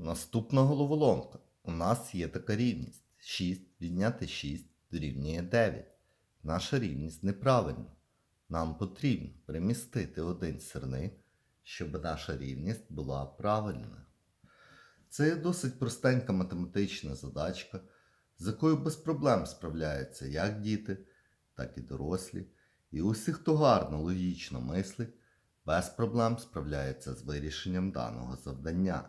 Наступна головоломка. У нас є така рівність. 6 відняти 6 дорівнює 9. Наша рівність неправильна. Нам потрібно перемістити один сирник, щоб наша рівність була правильною. Це досить простенька математична задачка, з якою без проблем справляються як діти, так і дорослі. І усі, хто гарно логічно мислить, без проблем справляється з вирішенням даного завдання.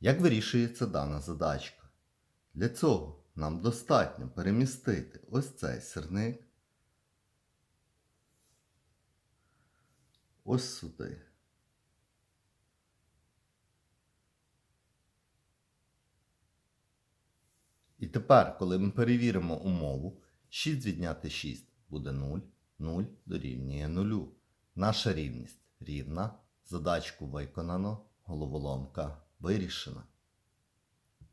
Як вирішується дана задачка? Для цього нам достатньо перемістити ось цей сирник ось сюди. І тепер, коли ми перевіримо умову, 6 відняти 6 буде 0, 0 дорівнює 0. Наша рівність рівна, задачку виконано, головоломка вирішена.